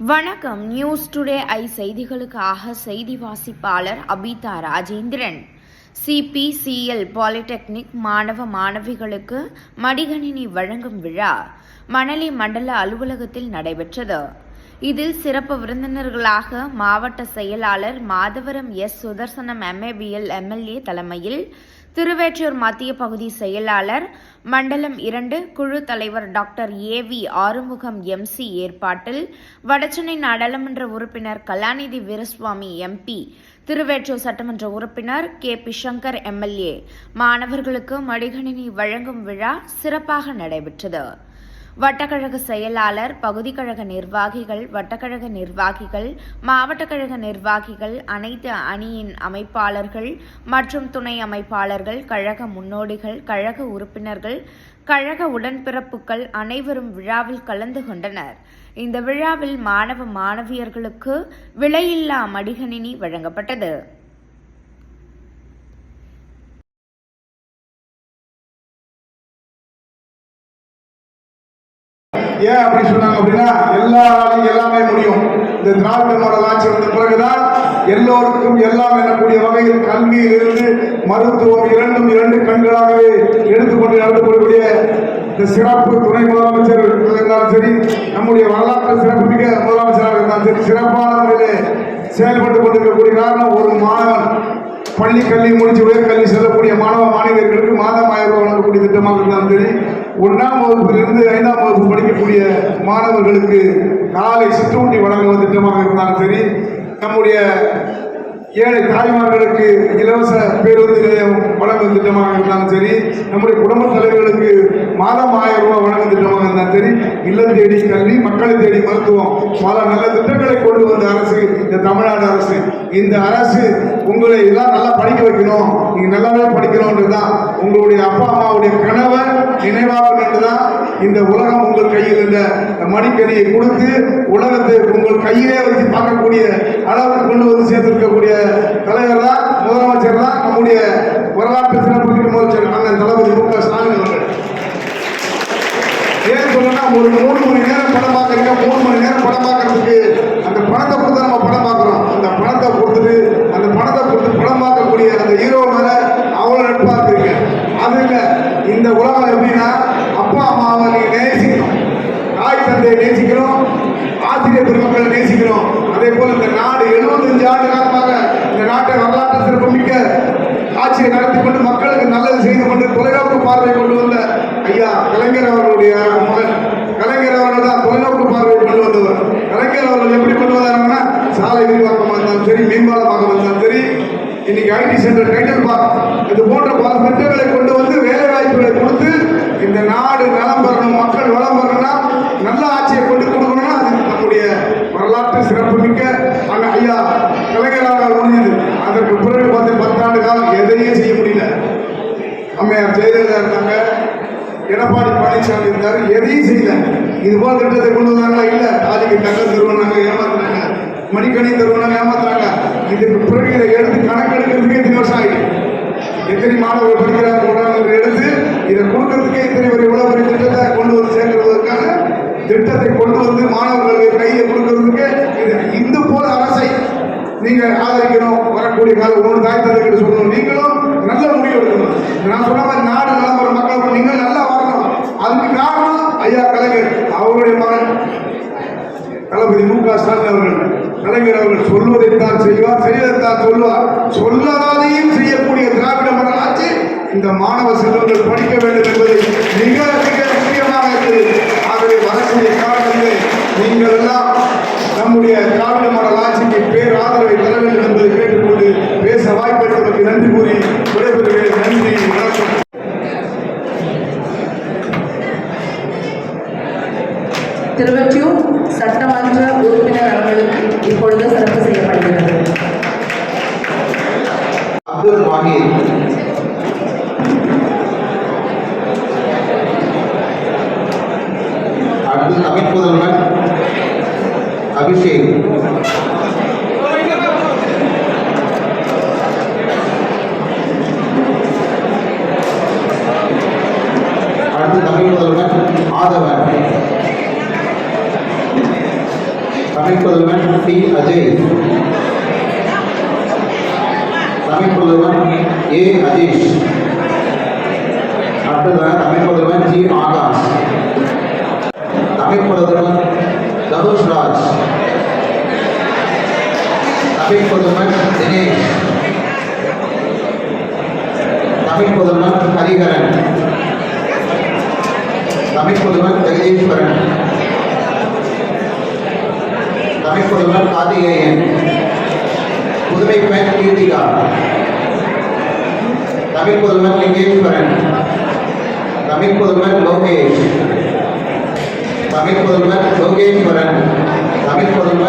வணக்கம். News today I செய்திகளுக்காக செய்தி வாசிப்பாளர் அபிதா ராஜேந்திரன். சிபிசிஎல் பாலிடெக்னிக் மாணவ மாணவிகளுக்கு மடிகணினி வழங்கும் விழா மணலி மண்டல அலுவலகத்தில் நடைபெற்றது. இதில் சிறப்பு விருந்தினர்களாக மாவட்ட செயலாளர் Madhavaram S. Sudarsanam MABL MLA தலைமையில் திருவேற்றூர் மத்திய பகுதி செயலாளர் மண்டலம் இரண்டு குழு தலைவர் doctor A V Arumugam MC ஏற்பாட்டில் வடசென்னை நாடாளுமன்ற உறுப்பினர் கலாநிதி வீரசுவாமி எம்பி திருவேற்றூர் சட்டமன்ற உறுப்பினர் கே பி சங்கர் எம்எல்ஏ மாணவர்களுக்கு மடிகணினி வழங்கும் விழா சிறப்பாக நடைபெற்றது. வட்டக்கழக செயலாளர் பகுதி கழக நிர்வாகிகள் வட்டக்கழக நிர்வாகிகள் மாவட்ட கழக நிர்வாகிகள் அனைத்து அணியின் அமைப்பாளர்கள் மற்றும் துணை அமைப்பாளர்கள் கழக முன்னோடிகள் கழக உறுப்பினர்கள் கழக உடன்பிறப்புகள் அனைவரும் விழாவில் கலந்து கொண்டனர். இந்த விழாவில் மாணவ மாணவியர்களுக்கு விலையில்லா மடிகணினி வழங்கப்பட்டது. ஏன் அப்படி சொன்னாங்க அப்படின்னா எல்லாராலையும் எல்லாமே முடியும். இந்த திராவிட மாடல் ஆட்சி வந்த பிறகுதான் எல்லோருக்கும் எல்லாம் எனக்கூடிய வகையில் கல்வியிலிருந்து மருத்துவம் இரண்டும் இரண்டு கண்களாகவே எடுத்துக்கொண்டு நடந்து கொள்ளக்கூடிய இந்த சிறப்பு துணை முதலமைச்சர் இருந்தாலும் சரி நம்முடைய வரலாற்று சிறப்புமிக்க முதலமைச்சராக இருந்தாலும் சரி சிறப்பான முறையிலே செயல்பட்டு கொண்டிருக்கக்கூடிய காரணம் ஒரு மாணவன். பள்ளி கல்வி முடிச்சு உயர்கல்வி செல்லக்கூடிய மாணவ மாணவியர்களுக்கு மாதம் ஆயிரம் ரூபாய் வழங்கக்கூடிய திட்டமாக இருந்தாலும் சரி ஒன்றாம் வகுப்பிலிருந்து ஐந்தாம் வகுப்பு படிக்கக்கூடிய மாணவர்களுக்கு காலை சிற்றுண்டி வழங்குவது திட்டமாக இருந்தாலும் சரி நம்முடைய ஏழை தாய்மார்களுக்கு இலவச பேருந்து நிலையம் வழங்கும் திட்டமாக இருந்தாலும் சரி நம்முடைய குடும்ப தலைவர்களுக்கு மாதம் ஆயிரம் ரூபாய் வழங்கும் திட்டமாக இருந்தாலும் சரி இல்லம் தேடி கல்வி மக்களை தேடி மருத்துவம் பல நல்ல திட்டங்களை கொண்டு வந்த அரசு இந்த தமிழ்நாடு அரசு. இந்த அரசு உங்களை எல்லாம் நல்லா படிக்க வைக்கணும் நீங்கள் நல்லாவே படிக்கணும்ன்றது தான் உங்களுடைய அப்பா அம்மாவுடைய கனவை நினைவாகணும் தான் இந்த உலகம் உங்கள் கையில் இந்த மடிக்கணியை கொடுத்து உலகத்தை உங்கள் கையிலே வச்சு பார்க்கக்கூடிய அளவுக்கு கொண்டு வந்து சேர்த்திருக்கக்கூடிய தலைவர் தான் முதலமைச்சர் தான் நம்முடைய வரலாற்று சிறப்பு முதலமைச்சர் அண்ணன் தளபதி மு க ஸ்டாலின் அவர்கள். ஏன் சொல்லணும்னா ஒரு மூணு மணி நேரம் படம் பார்க்கறீங்க மூணு மணி நேரம் படம் பார்க்கறதுக்கு அந்த பணத்தை கொடுத்து நம்ம படம் பார்க்குறோம். அந்த பணத்தை கொடுத்துட்டு அந்த பணத்தை கொடுத்து படம் பார்க்கக்கூடிய அந்த ஹீரோ மேலே அவ்வளோ நட்பாக இருக்கீங்க அது இல்லை. இந்த உலகம் எப்படின்னா அப்பா அம்மாவை நீங்கள் நேசிக்கணும். தாய் தந்தையை நேசிக்கணும். ஆசிரியர் பெருமக்களை நேசிக்கிறோம் அதே போல் இந்த நாடு 75 ஆண்டு காலமாக இந்த நாட்டை வரலாற்று சிறப்புமிக்க ஆட்சியை நடத்தி கொண்டு மக்களுக்கு நல்லது செய்து கொண்டு தொலைநோக்கு பார்வை கொண்டு வந்த ஐயா கலைஞர் அவர்களுடைய மகன். கலைஞர் அவர்கள் தான் தொலைநோக்கு பார்வை கொண்டு வந்தவர். கலைஞர் அவர்கள் எப்படி கொண்டு வந்தாங்கன்னா சாலை விரிவாக்கமாக இருந்தாலும் சரி மேம்பாலமாக இருந்தாலும் சரி இன்னைக்கு ஐடி சென்டர் டைட்டில் பார்க் இது போன்ற பல திட்டங்களை கொண்டு வந்து வேலை இந்த நாடு நலம் பெறணும் மக்கள் வளம் பெறணும்னா நல்ல ஆட்சியை கொண்டு கொடுக்கணும்னா அது நம்முடைய வரலாற்று சிறப்புமிக்க அங்க ஐயா கலைஞராக முடிஞ்சது அதற்கு பிறகு பார்த்து பத்தாண்டு காலம் எதையும் செய்ய முடியல. அம்மையார் ஜெயலலிதா இருந்தாங்க எடப்பாடி பழனிசாமி இருந்தார் எதையும் செய்யல. இது போல திட்டத்தை கொண்டு வந்தாங்களா? இல்ல. தாலிக்கு தங்கம் தருவாங்க ஏமாத்துறாங்க மணிக்கணி தருவாங்க ஏமாத்துறாங்க இதுக்கு பிறகு இதை எடுத்து கணக்கெடுக்கிறதுக்கே இதை கொடுக்கறதுக்கே இத்தனை ஒரு இவ்வளவு திட்டத்தை கொண்டு வந்து சேர்க்கிறதுக்கான திட்டத்தை கொண்டு வந்து மாணவர்களுக்கு கையை கொடுக்கறதுக்கு இது இந்த போல அரசை நீங்கள் ஆதரிக்கணும். வரக்கூடிய காலம் ஒன்று தாய் தந்தைகிட்ட சொல்லணும். நீங்களும் நல்ல முடிவு எடுக்கணும். நான் சொன்ன மாதிரி நாடு நலம்புற மக்கள் நீங்கள் நல்லா வரணும். அதுக்கு காரணம் ஐயா கலைஞர். அவருடைய மகன் தளபதி மு க ஸ்டாலின் அவர்கள். கலைஞர் அவர்கள் சொல்வதைத்தான் செய்வார் செய்வதைத்தான் சொல்வார். சொல்லாதையும் செய்யக்கூடிய திராவிட மாடல் ஆட்சி இந்த மாணவ செல்வங்கள் படிக்க வேண்டும் என்பது மிக மிக முக்கியமாக இருக்குது. ஆகவே வரக்கூடிய காலங்களில் நீங்கள் எல்லாம் நம்முடைய திராவிட மாடல் ஆட்சிக்கு பேர் ஆதரவை தர வேண்டும் என்பதை கேட்டுக்கொண்டு பேச வாய்ப்பளித்ததற்கு நன்றி கூறி விடைபெறுகிறேன். நன்றி வணக்கம். திருவொற்றியூர் சட்டமன்ற உறுப்பினர் அவர்களுக்கு இப்பொழுது சிறப்பு செய்யப்படுகிறது. அப்துல் வாஹித் அபிஷேக் அடுத்து தமிழ் புதல்வன் ஆதவன் தமிழ் தமிழ் புதல்வன் சி அஜய் தமிழ் புதல்வன் ஏ அஜீஷ் அடுத்ததாக தமிழ் புதல்வன் ஜி ஆகாஷ் தமிழ் புதல்வன் தனுஷ் ராஜ் தமிழ் புதல்வன் தினேஷ் தமிழ் புதல்வன் ஹரிஹரன் தமிழ் புதல்வன் ஜெகதீஸ்வரன் தமிழ் புதல்வன் கார்த்திகேயன் புதுமை பெண் கீர்த்திகா தமிழ் புதல்வன் லிங்கேஸ்வரன் தமிழ் புதல்வன் லோகேஷ் தமிழ் புதல்வன் லோகேஸ்வரன் தமிழ் புதல்வன்